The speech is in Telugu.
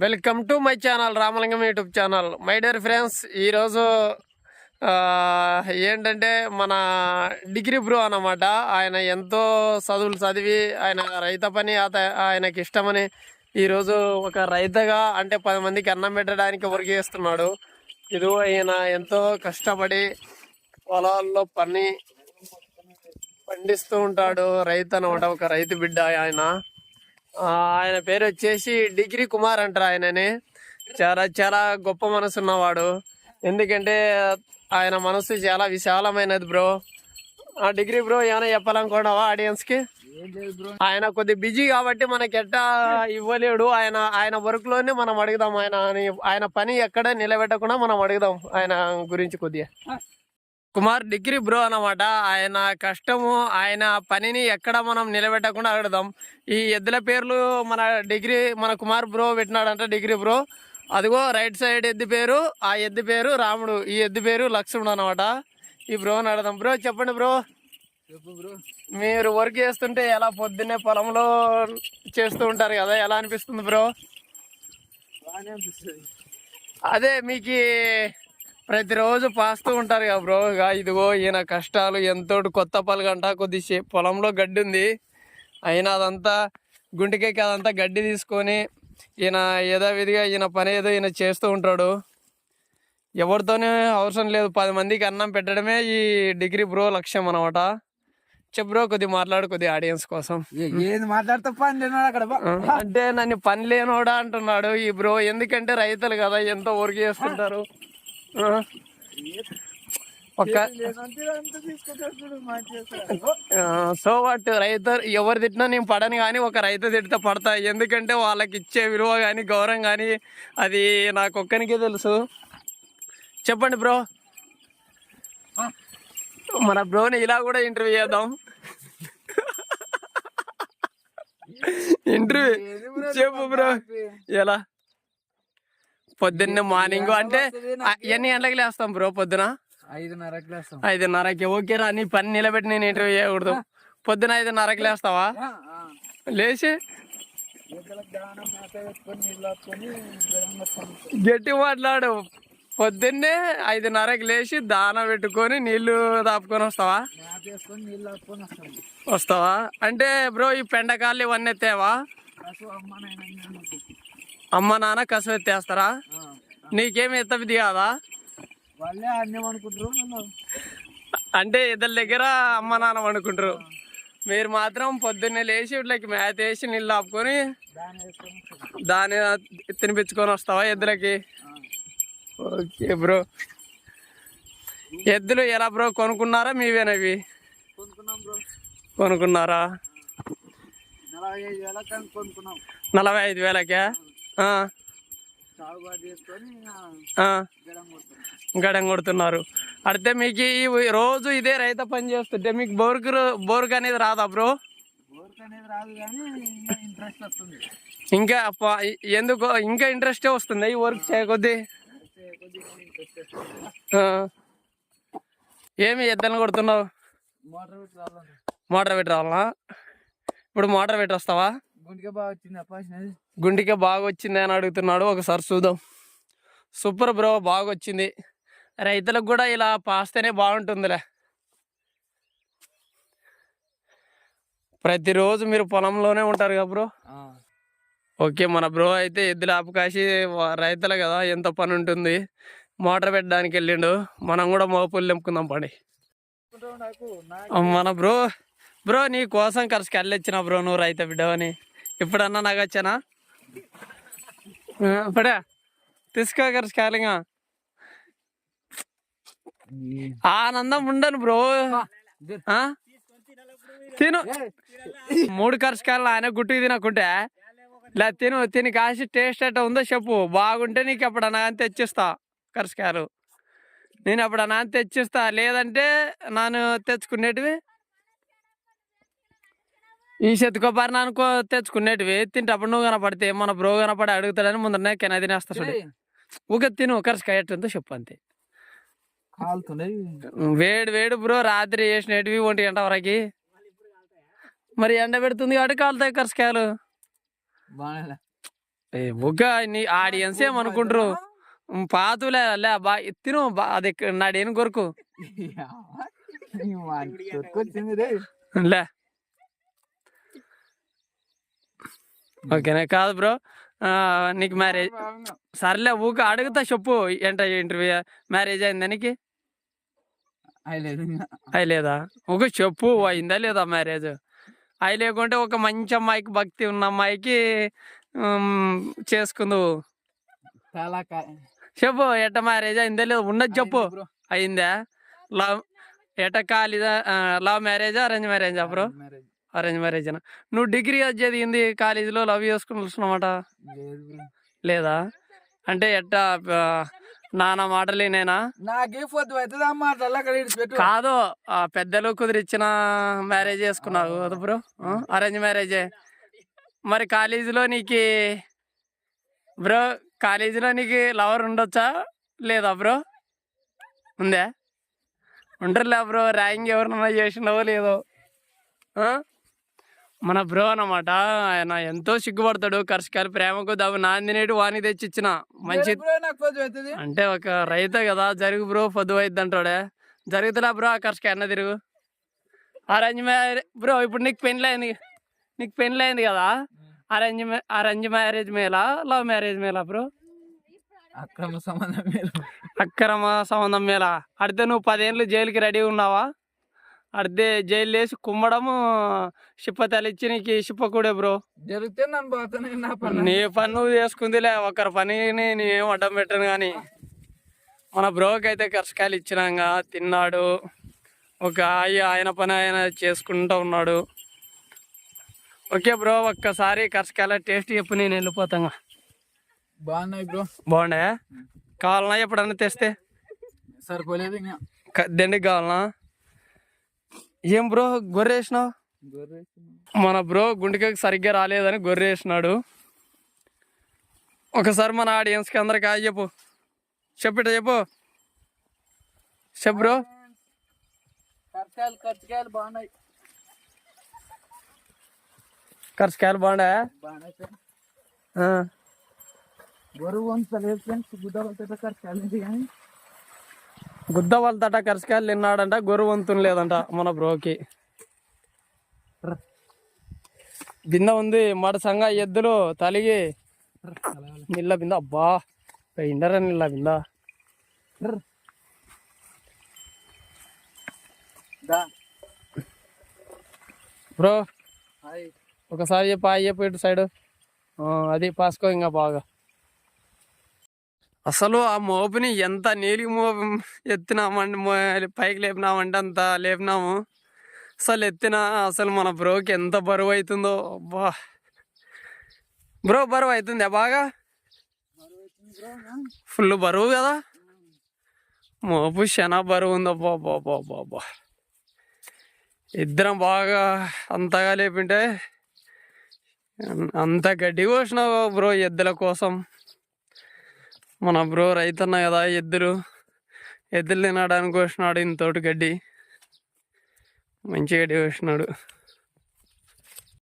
Welcome to my channel Ramalingam YouTube channel. My dear friends ఈరోజు ఏంటంటే మన డిగ్రీ బ్రో అన్నమాట. ఆయన ఎంతో చదువులు చదివి ఆయన రైత పని అత- ఆయనకి ఇష్టమని ఈరోజు ఒక రైతుగా అంటే పది మందికి అన్నం పెట్టడానికి వర్క్ చేస్తున్నాడు ఇది ఆయన ఎంతో కష్టపడి పొలాల్లో పని పండిస్తూ ఉంటాడు. రైతు అనమాట ఒక రైతు బిడ్డ ఆయన. ఆయన పేరు వచ్చేసి డిగ్రీ కుమార్ అంటారు ఆయనని. చాలా చాలా గొప్ప మనసు ఉన్నవాడు. ఎందుకంటే ఆయన మనసు చాలా విశాలమైనది బ్రో. ఆ డిగ్రీ బ్రో ఏమైనా చెప్పాలనుకున్నావా ఆడియన్స్కి? ఆయన కొద్ది బిజీ కాబట్టి మనకి ఎట్టా ఇవ్వలేడు. ఆయన ఆయన వర్క్లోనే మనం అడుగుదాం. ఆయన ఆయన పని ఎక్కడ నిలబెట్టకుండా మనం అడుగుదాం ఆయన గురించి కొద్దిగా. కుమార్ డిగ్రీ బ్రో అన్నమాట. ఆయన కష్టము ఆయన పనిని ఎక్కడ మనం నిలబెట్టకుండా అడుగుదాం ఈ ఎద్దుల పేర్లు మన డిగ్రీ మన కుమార్ బ్రో పెట్టినాడంట డిగ్రీ బ్రో. అదిగో రైట్ సైడ్ ఎద్దు పేరు ఆ ఎద్దు పేరు రాముడు. ఈ ఎద్దు పేరు లక్ష్మణుడు అనమాట ఈ బ్రో అడదాం బ్రో చెప్పండి బ్రో. చెప్పు బ్రో. మీరు వర్క్ చేస్తుంటే ఎలా పొద్దున్నే పొలంలో చేస్తూ ఉంటారు కదా ఎలా అనిపిస్తుంది బ్రో? అదే మీకు ప్రతిరోజు పాస్తూ ఉంటారు కదా బ్రో. ఇక ఇదిగో ఈయన కష్టాలు ఎంతో కొత్త పలగంట కొద్ది పొలంలో గడ్డి ఉంది. అయినా అదంతా గుంటికెక్కి అదంతా గడ్డి తీసుకొని ఈయన యథావిధిగా ఈయన పని ఏదో ఈయన చేస్తూ ఉంటాడు. ఎవరితోనే అవసరం లేదు. పది మందికి అన్నం పెట్టడమే ఈ డిగ్రీ బ్రో లక్ష్యం అనమాట చెప్పు బ్రో కొద్ది మాట్లాడు కొద్ది ఆడియన్స్ కోసం. ఏది మాట్లాడితే పని అక్కడ. అంటే నన్ను పని లేనోడా అంటున్నాడు ఈ బ్రో. ఎందుకంటే రైతులు కదా ఎంతో వర్క్ చేస్తుంటారు ఆ. ఒక్క చేస్తాడు. సో వాట్ రైతు ఎవరు తిట్టినా నేను పడను కానీ ఒక రైతు తిడితే పడతా. ఎందుకంటే వాళ్ళకి ఇచ్చే విలువ కానీ గౌరవం కానీ అది నాకు ఒక్కనికే తెలుసు. చెప్పండి బ్రో. మన బ్రోని ఇలా కూడా ఇంటర్వ్యూ చేద్దాం. ఇంటర్వ్యూ చెప్పు బ్రో. ఎలా? పొద్దున్నే మార్నింగ్ అంటే ఎన్ని గంటలకు లేస్తాం బ్రో పొద్దున? ఐదున్నరకు లేస్తాం. ఐదున్నరకి. ఓకే రా నీ పని నిలబెట్టి నేను ఇంటర్వ్యూ చేయకూడదు. పొద్దున ఐదున్నరకి లేస్తావా. లేచి. గట్టి మాట్లాడు. పొద్దున్నే ఐదున్నరకి లేచి దాన పెట్టుకొని నీళ్ళు దాపుకొని వస్తావా? వస్తావా? అంటే బ్రో ఈ పెండకాళ్ళు ఇవన్నీ ఎత్తేవా? అమ్మ నాన్న కసు ఎత్తేస్తారా. నీకేమి ఎత్తబిది కాదా? వాళ్ళే అన్నీ అనుకుంటారు వాళ్ళు. అంటే ఇద్దరి దగ్గర అమ్మ నాన్న వండుకుంటారు మీరు మాత్రం పొద్దున్నే లేచి ఇట్లకి మేత వేసి నీళ్ళు ఆపుకొని దాని తినిపించుకొని వస్తావా ఎద్దులకి. Okay bro. ఎద్దులు ఎలా బ్రో కొనుక్కున్నారా మీవేనవి కొనుక్కున్నారా? నలభై ఐదు వేలకు? గడం కొడుతున్నారు. అడితే మీకు ఈ రోజు ఇదే రైత పని చేస్తుంటే మీకు బోర్కు బోర్క్ అనేది రాదా బ్రో? ఇంకా ఇంట్రెస్ట్ ఇంకా ఎందుకు ఇంకా ఇంట్రెస్టే వస్తుంది ఈ వర్క్ చేయకొద్ది ఏమి ఎద్దని కొడుతున్నావు? మోటార్ పెట్టి రావాలి? మోటార్ పెట్టి రావాలా ఇప్పుడు మోటార్ పెట్టి వస్తావా గుండెకే బాగా వచ్చింది అని అడుగుతున్నాడు. ఒకసారి చూద్దాం. సూపర్ బ్రో బాగా వచ్చింది రైతులకు కూడా ఇలా పాస్తేనే బాగుంటుందిలే. ప్రతిరోజు మీరు పొలంలోనే ఉంటారు కదా బ్రో? ఓకే మన బ్రో అయితే ఎద్దులు ఆపుకాసి రైతులే కదా ఎంత పని ఉంటుంది. మోటార్ పెట్టడానికి వెళ్ళిండు. మనం కూడా మోపులు నింపుకుందాం ఆ, మన బ్రో బ్రో నీ కోసం ఖర్చు కళ్ళిచ్చిన బ్రో నువ్వు రైతు బిడ్డవని. ఇప్పుడన్నా నాకు వచ్చానా? ఇప్పుడే తీసుకో ఖర్చు కాలిగా ఆనందం ఉండను బ్రో. తిను. మూడు కరసకాయలు ఆయన గుట్టుకు తినకుంటే. లే తిను తిని కాసి టేస్ట్ ఎట్ట ఉందో చెప్పు. బాగుంటే నీకు ఎప్పుడన్నా కానీ తెచ్చిస్తా కరసకాయలు నేను ఎప్పుడన్నా కానీ తెచ్చిస్తా. లేదంటే నేను తెచ్చుకునేటివి ఈ చెత్తుకోపారి నానుకో తెచ్చుకునేటివి తింటప్పుడు నువ్వు కనపడితే మన బ్రో కనపడి అడుగుతాడని ముందరనే కెన తినేస్తా చూడు. ఊక తిను కరసకాయ ఎట్టుందో చెప్పు అంతే. వేడి వేడి బ్రో రాత్రి వేసినటివి ఒంటి గంట వరకు. మరి ఎండ పెడుతుంది కాబట్టి కాలుతాయి కరసకాయలు. ఏ బుగ్గ నీ ఆడియన్స్ ఏమనుకుంటారు? పాతులే లే బా తిను బా అది నాడేను కొరకు. లే. ఓకేనా? కాదు బ్రో. నీకు మ్యారేజ్ సర్లే ఊక అడుగుతా చెప్పు ఏంట ఇంటర్వ్యూ? మ్యారేజ్ అయిందా నీకు? లేదు అయి లేదా ఒక చెప్పు అయిందా లేదా మ్యారేజ్? అయి లేకుంటే ఒక మంచి అమ్మాయికి భక్తి ఉన్న అమ్మాయికి చేసుకుందువు చెప్పు ఎట్ట మ్యారేజ్ అయిందా లేదా? ఉన్నది చెప్పు. అయిందా? లవ్ ఎట కాలేదా లవ్ మ్యారేజా అరేంజ్ మ్యారేజా బ్రో? అరేంజ్ మ్యారేజ్ నువ్వు డిగ్రీ చదివింది కాలేజీలో లవ్ చేసుకుని వస్తున్నామాట లేదు? అంటే ఎట్టా నాన్న నాకే పొద్దు అవుతుంది అక్కడ పెట్టు. కాదు ఆ పెద్దలు కుదిరిచ్చిన మ్యారేజ్ చేసుకున్నావు కదా బ్రో. అరేంజ్ మ్యారేజే. మరి కాలేజీలో నీకు బ్రో కాలేజీలో నీకు లవర్ ఉండొచ్చా? లేదా బ్రో? ఉందా? ఉండరులే బ్రో ర్యాంక్ ఎవరినన్నా చేసినావో లేదో. ఆ? మన బ్రో అన్నమాట. ఆయన ఎంతో సిగ్గుపడతాడు. కర్షకాలు ప్రేమకు దావు నాందినేటి వాణి తెచ్చి ఇచ్చిన మంచి బ్రో నాకు పొద్దు అవుతుంది. అంటే ఒక రైతే కదా జరుగు బ్రో పొద్దు అయిద్ది అంటాడే. జరుగుతులా బ్రో ఆ కర్షక అన్న తిరుగు. అరేంజ్ మ్యారేజ్ బ్రో ఇప్పుడు నీకు పెళ్ళి అయింది నీకు పెళ్ళి అయింది కదా. అరేంజ్ అరేంజ్ మ్యారేజ్ మేలా లవ్ మ్యారేజ్ మేలా బ్రో? అక్రమ సంబంధం మీరు అక్రమ సంబంధం మేలా. అడితే నువ్వు పదేళ్ళు జైలుకి రెడీ ఉన్నావా? అడితే జైలు వేసి కుమ్మడము చిప్పతలు ఇచ్చి నీకు చిప్పకూడే బ్రో. జరిగితే నన్ను పోతాను నా పని నీ పని నువ్వు చేసుకుందిలే ఒకరి పనిని నేనేం అడ్డం పెట్టను కానీ మన బ్రోకి అయితే కర్షకాయలు ఇచ్చినాక తిన్నాడు. ఒక ఆయ ఆయన పని ఆయన చేసుకుంటూ ఉన్నాడు. ఓకే బ్రో ఒక్కసారి కర్షకాయల టేస్ట్ చెప్పు నేను వెళ్ళిపోతాను బాగున్నాయి బ్రో. బాగుండే కావాలన్నా ఎప్పుడన్నా తెస్తే. సరిపోలేదు దండికి కావాలనా ఏం బ్రో గొర్రె వేసినావు? గొర్రె మన బ్రో గుండెకి సరిగ్గా రాలేదని గొర్రె వేసినాడు. ఒకసారి మన ఆడియన్స్కి అందరికి హాయ్ చెప్పు. చెప్పిట చెప్పు. చెప్పు బ్రో. కరకాయలు బాగున్నాయి. బాగుండే బాగున్నాయి? గొర్రె వంత లేదు ఫ్రెండ్స్ గుడ్డ ఉంది కానీ గుద్ద వాళ్ళ తట కరసకాయలు తిన్నాడంట గొర్రె వంతుని లేదంట మన బ్రోకి. బింద ఉంది మడసంగా ఎద్దులు తలిగి నిల్ల బింద. అబ్బా ఇండరా నిల్ల బింద? బ్రో ఒకసారి చెప్పు చెప్పు ఇటు సైడ్. అది పాసుకో ఇంకా బాగా. అసలు ఆ మోపుని ఎంత నీలి మోపు ఎత్తినామండి పైకి లేపినామంటే అంత లేపినాము. అసలు ఎత్తిన అసలు మన బ్రోకి ఎంత బరువు అవుతుందో అబ్బా. బ్రో బరువు అవుతుందా బాగా? ఫుల్ బరువు కదా? మోపు శనా బరువు ఉంది అబ్బా అబ్బా అబ్బా అబ్బా ఇద్దరం బాగా అంతగా లేపింటే అంత గడ్డి కోసినావు బ్రో ఎద్దుల కోసం. మన బ్రో రైతన్న కదా ఎద్దులు. ఎద్దులు తినడానికి కోసినాడు ఇంతోటి గడ్డి. మంచి గడ్డి కోసినాడు.